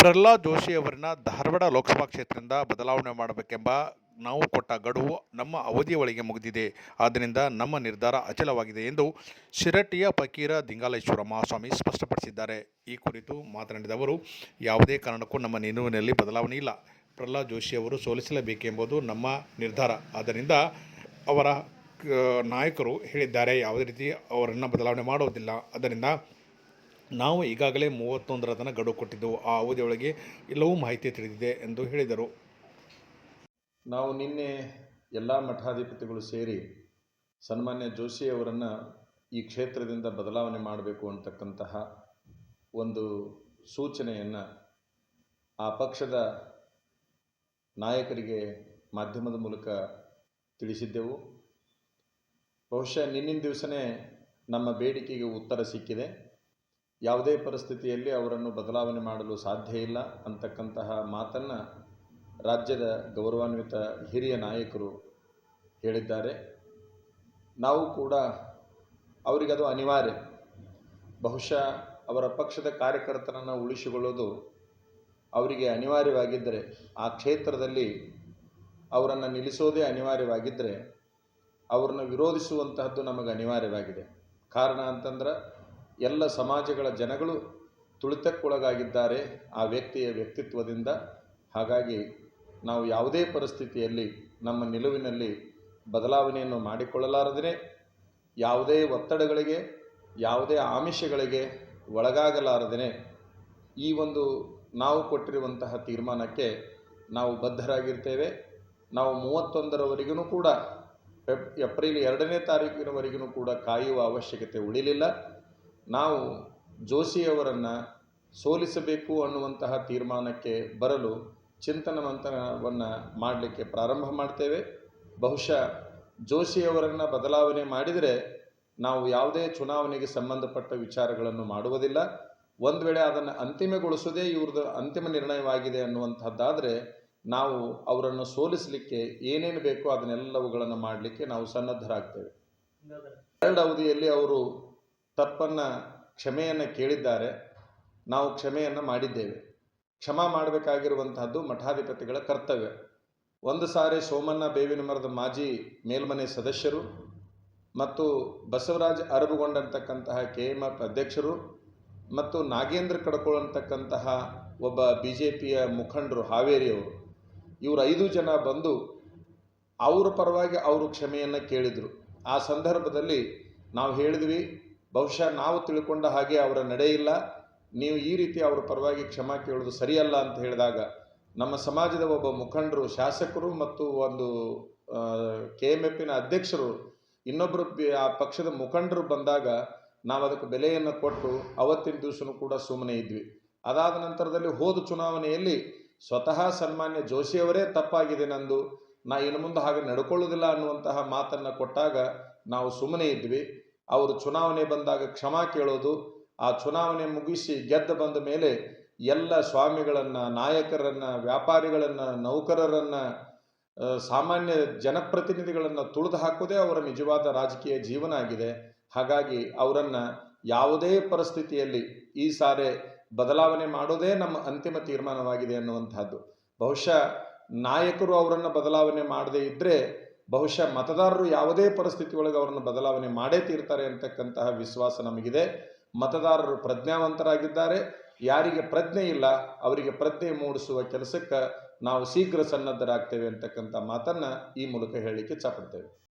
ಪ್ರಹ್ಲಾದ್ ಜೋಶಿ ಅವರನ್ನ ಧಾರವಾಡ ಲೋಕಸಭಾ ಕ್ಷೇತ್ರದಿಂದ ಬದಲಾವಣೆ ಮಾಡಬೇಕೆಂಬ ನಾವು ಕೊಟ್ಟ ಗಡುವು ನಮ್ಮ ಅವಧಿಯ ಒಳಗೆ ಮುಗಿದಿದೆ. ಆದ್ದರಿಂದ ನಮ್ಮ ನಿರ್ಧಾರ ಅಚಲವಾಗಿದೆ ಎಂದು ಶಿರಟ್ಟಿಯ ಫಕೀರ ದಿಂಗಾಲೇಶ್ವರ ಮಹಾಸ್ವಾಮಿ ಸ್ಪಷ್ಟಪಡಿಸಿದ್ದಾರೆ. ಈ ಕುರಿತು ಮಾತನಾಡಿದ ಅವರು, ಯಾವುದೇ ಕಾರಣಕ್ಕೂ ನಮ್ಮ ನಿಲುವಿನಲ್ಲಿ ಬದಲಾವಣೆ ಇಲ್ಲ. ಪ್ರಹ್ಲಾದ್ ಜೋಶಿ ಅವರು ಸೋಲಿಸಲೇಬೇಕೆಂಬುದು ನಮ್ಮ ನಿರ್ಧಾರ. ಆದ್ದರಿಂದ ಅವರ ನಾಯಕರು ಹೇಳಿದ್ದಾರೆ, ಯಾವುದೇ ರೀತಿ ಅವರನ್ನು ಬದಲಾವಣೆ ಮಾಡುವುದಿಲ್ಲ ಆದ್ದರಿಂದ ನಾವು ಈಗಾಗಲೇ ಮೂವತ್ತೊಂದರ ತನಕ ಗಡುವು ಕೊಟ್ಟಿದ್ದೆವು. ಆ ಅವಧಿಯೊಳಗೆ ಎಲ್ಲವೂ ಮಾಹಿತಿ ತಿಳಿದಿದೆ ಎಂದು ಹೇಳಿದರು. ನಾವು ನಿನ್ನೆ ಎಲ್ಲ ಮಠಾಧಿಪತಿಗಳು ಸೇರಿ ಸನ್ಮಾನ್ಯ ಜೋಶಿಯವರನ್ನು ಈ ಕ್ಷೇತ್ರದಿಂದ ಬದಲಾವಣೆ ಮಾಡಬೇಕು ಅಂತಕ್ಕಂತಹ ಒಂದು ಸೂಚನೆಯನ್ನು ಆ ಪಕ್ಷದ ನಾಯಕರಿಗೆ ಮಾಧ್ಯಮದ ಮೂಲಕ ತಿಳಿಸಿದ್ದೆವು. ಬಹುಶಃ ನಿನ್ನಿನ ದಿವಸನೇ ನಮ್ಮ ಬೇಡಿಕೆಗೆ ಉತ್ತರ ಸಿಕ್ಕಿದೆ. ಯಾವುದೇ ಪರಿಸ್ಥಿತಿಯಲ್ಲಿ ಅವರನ್ನು ಬದಲಾವಣೆ ಮಾಡಲು ಸಾಧ್ಯ ಇಲ್ಲ ಅಂತಕ್ಕಂತಹ ಮಾತನ್ನು ರಾಜ್ಯದ ಗೌರವಾನ್ವಿತ ಹಿರಿಯ ನಾಯಕರು ಹೇಳಿದ್ದಾರೆ. ನಾವು ಕೂಡ ಅವರಿಗದು ಅನಿವಾರ್ಯ. ಬಹುಶಃ ಅವರ ಪಕ್ಷದ ಕಾರ್ಯಕರ್ತರನ್ನು ಉಳಿಸಿಕೊಳ್ಳೋದು ಅವರಿಗೆ ಅನಿವಾರ್ಯವಾಗಿದ್ದರೆ, ಆ ಕ್ಷೇತ್ರದಲ್ಲಿ ಅವರನ್ನು ನಿಲ್ಲಿಸೋದೇ ಅನಿವಾರ್ಯವಾಗಿದ್ದರೆ, ಅವರನ್ನು ವಿರೋಧಿಸುವಂತಹದ್ದು ನಮಗೆ ಅನಿವಾರ್ಯವಾಗಿದೆ ಕಾರಣ ಅಂತಂದ್ರೆ ಎಲ್ಲ ಸಮಾಜಗಳ ಜನಗಳು ತುಳಿತಕ್ಕೊಳಗಾಗಿದ್ದಾರೆ ಆ ವ್ಯಕ್ತಿಯ ವ್ಯಕ್ತಿತ್ವದಿಂದ. ಹಾಗಾಗಿ ನಾವು ಯಾವುದೇ ಪರಿಸ್ಥಿತಿಯಲ್ಲಿ ನಮ್ಮ ನಿಲುವಿನಲ್ಲಿ ಬದಲಾವಣೆಯನ್ನು ಮಾಡಿಕೊಳ್ಳಲಾರದೇ ಯಾವುದೇ ಒತ್ತಡಗಳಿಗೆ, ಯಾವುದೇ ಆಮಿಷಗಳಿಗೆ ಒಳಗಾಗಲಾರದೇ ಈ ಒಂದು ನಾವು ಕೊಟ್ಟಿರುವಂತಹ ತೀರ್ಮಾನಕ್ಕೆ ನಾವು ಬದ್ಧರಾಗಿರ್ತೇವೆ. ನಾವು ಮೂವತ್ತೊಂದರವರೆಗೂ ಕೂಡ, ಏಪ್ರಿಲ್ ಎರಡನೇ ತಾರೀಕಿನವರೆಗೂ ಕೂಡ ಕಾಯುವ ಅವಶ್ಯಕತೆ ಉಳಿಲಿಲ್ಲ. ನಾವು ಜೋಶಿಯವರನ್ನು ಸೋಲಿಸಬೇಕು ಅನ್ನುವಂತಹ ತೀರ್ಮಾನಕ್ಕೆ ಬರಲು ಚಿಂತನ ಮಂಥನವನ್ನು ಮಾಡಲಿಕ್ಕೆ ಪ್ರಾರಂಭ ಮಾಡ್ತೇವೆ. ಬಹುಶಃ ಜೋಶಿಯವರನ್ನು ಬದಲಾವಣೆ ಮಾಡಿದರೆ ನಾವು ಯಾವುದೇ ಚುನಾವಣೆಗೆ ಸಂಬಂಧಪಟ್ಟ ವಿಚಾರಗಳನ್ನು ಮಾಡುವುದಿಲ್ಲ. ಒಂದು ವೇಳೆ ಅದನ್ನು ಅಂತಿಮಗೊಳಿಸೋದೇ ಇವ್ರದ್ದು ಅಂತಿಮ ನಿರ್ಣಯವಾಗಿದೆ ಅನ್ನುವಂಥದ್ದಾದರೆ ನಾವು ಅವರನ್ನು ಸೋಲಿಸಲಿಕ್ಕೆ ಏನೇನು ಬೇಕೋ ಅದನ್ನೆಲ್ಲವುಗಳನ್ನು ಮಾಡಲಿಕ್ಕೆ ನಾವು ಸನ್ನದ್ಧರಾಗ್ತೇವೆ. ಎರಡು ಅವಧಿಯಲ್ಲಿ ಅವರು ತಪ್ಪನ್ನು, ಕ್ಷಮೆಯನ್ನು ಕೇಳಿದ್ದಾರೆ. ನಾವು ಕ್ಷಮೆಯನ್ನು ಮಾಡಿದ್ದೇವೆ. ಕ್ಷಮಾ ಮಾಡಬೇಕಾಗಿರುವಂತಹದ್ದು ಮಠಾಧಿಪತಿಗಳ ಕರ್ತವ್ಯ. ಒಂದು ಸಾರಿ ಸೋಮಣ್ಣ ಬೇವಿನ ಮರದ ಮಾಜಿ ಮೇಲ್ಮನೆ ಸದಸ್ಯರು ಮತ್ತು ಬಸವರಾಜ್ ಅರಬುಗೊಂಡಂತಕ್ಕಂತಹ ಕೆ ಎಂ ಎಫ್ ಅಧ್ಯಕ್ಷರು ಮತ್ತು ನಾಗೇಂದ್ರ ಕಡಕೋಳ್ ಅಂತಕ್ಕಂತಹ ಒಬ್ಬ ಬಿ ಜೆ ಪಿಯ ಮುಖಂಡರು ಹಾವೇರಿಯವರು, ಇವರು ಐದು ಜನ ಬಂದು ಅವರ ಪರವಾಗಿ ಅವರು ಕ್ಷಮೆಯನ್ನು ಕೇಳಿದರು. ಆ ಸಂದರ್ಭದಲ್ಲಿ ನಾವು ಹೇಳಿದ್ವಿ ಬಹುಶಃ ನಾವು ತಿಳ್ಕೊಂಡ ಹಾಗೆ ಅವರ ನಡೆ ಇಲ್ಲ. ನೀವು ಈ ರೀತಿ ಅವರ ಪರವಾಗಿ ಕ್ಷಮಾ ಕೇಳೋದು ಸರಿಯಲ್ಲ ಅಂತ ಹೇಳಿದಾಗ ನಮ್ಮ ಸಮಾಜದ ಒಬ್ಬ ಮುಖಂಡರು, ಶಾಸಕರು ಮತ್ತು ಒಂದು ಕೆ ಎಂ ಎಫಿನ ಅಧ್ಯಕ್ಷರು ಇನ್ನೊಬ್ಬರು ಆ ಪಕ್ಷದ ಮುಖಂಡರು ಬಂದಾಗ ನಾವು ಅದಕ್ಕೆ ಬೆಲೆಯನ್ನು ಕೊಟ್ಟು ಅವತ್ತಿನ ದಿವಸನೂ ಕೂಡ ಸುಮ್ಮನೆ ಇದ್ವಿ. ಅದಾದ ನಂತರದಲ್ಲಿ ಹೋದ ಚುನಾವಣೆಯಲ್ಲಿ ಸ್ವತಃ ಸನ್ಮಾನ್ಯ ಜೋಶಿಯವರೇ ತಪ್ಪಾಗಿದೆ ನಂದು. ನಾ ಇನ್ನು ಮುಂದೆ ಹಾಗೆ ನಡ್ಕೊಳ್ಳೋದಿಲ್ಲ ಅನ್ನುವಂತಹ ಮಾತನ್ನು ಕೊಟ್ಟಾಗ ನಾವು ಸುಮ್ಮನೆ ಇದ್ವಿ. ಅವರು ಚುನಾವಣೆ ಬಂದಾಗ ಕ್ಷಮಾ ಕೇಳೋದು, ಆ ಚುನಾವಣೆ ಮುಗಿಸಿ ಗೆದ್ದು ಬಂದ ಮೇಲೆ ಎಲ್ಲ ಸ್ವಾಮಿಗಳನ್ನು, ನಾಯಕರನ್ನು, ವ್ಯಾಪಾರಿಗಳನ್ನು, ನೌಕರರನ್ನು ಸಾಮಾನ್ಯ ಜನಪ್ರತಿನಿಧಿಗಳನ್ನು ತುಳಿದು ಹಾಕೋದೇ ಅವರ ನಿಜವಾದ ರಾಜಕೀಯ ಜೀವನ ಆಗಿದೆ. ಹಾಗಾಗಿ ಅವರನ್ನು ಯಾವುದೇ ಪರಿಸ್ಥಿತಿಯಲ್ಲಿ ಈ ಸಾರೆ ಬದಲಾವಣೆ ಮಾಡೋದೇ ನಮ್ಮ ಅಂತಿಮ ತೀರ್ಮಾನವಾಗಿದೆ ಅನ್ನುವಂಥದ್ದು. ಬಹುಶಃ ನಾಯಕರು ಅವರನ್ನು ಬದಲಾವಣೆ ಮಾಡದೇ ಇದ್ದರೆ ಬಹುಶಃ ಮತದಾರರು ಯಾವುದೇ ಪರಿಸ್ಥಿತಿ ಒಳಗೆ ಅವರನ್ನು ಬದಲಾವಣೆ ಮಾಡೇ ತೀರ್ತಾರೆ ಅಂತಕ್ಕಂತಹ ವಿಶ್ವಾಸ ನಮಗಿದೆ. ಮತದಾರರು ಪ್ರಜ್ಞಾವಂತರಾಗಿದ್ದಾರೆ. ಯಾರಿಗೆ ಪ್ರಜ್ಞೆ ಇಲ್ಲ, ಅವರಿಗೆ ಪ್ರಜ್ಞೆ ಮೂಡಿಸುವ ಕೆಲಸಕ್ಕೆ ನಾವು ಶೀಘ್ರ ಸನ್ನದ್ಧರಾಗ್ತೇವೆ ಅಂತಕ್ಕಂಥ ಮಾತನ್ನು ಈ ಮೂಲಕ ಹೇಳಲಿಕ್ಕೆ ಇಚ್ಛಪಡ್ತೇವೆ.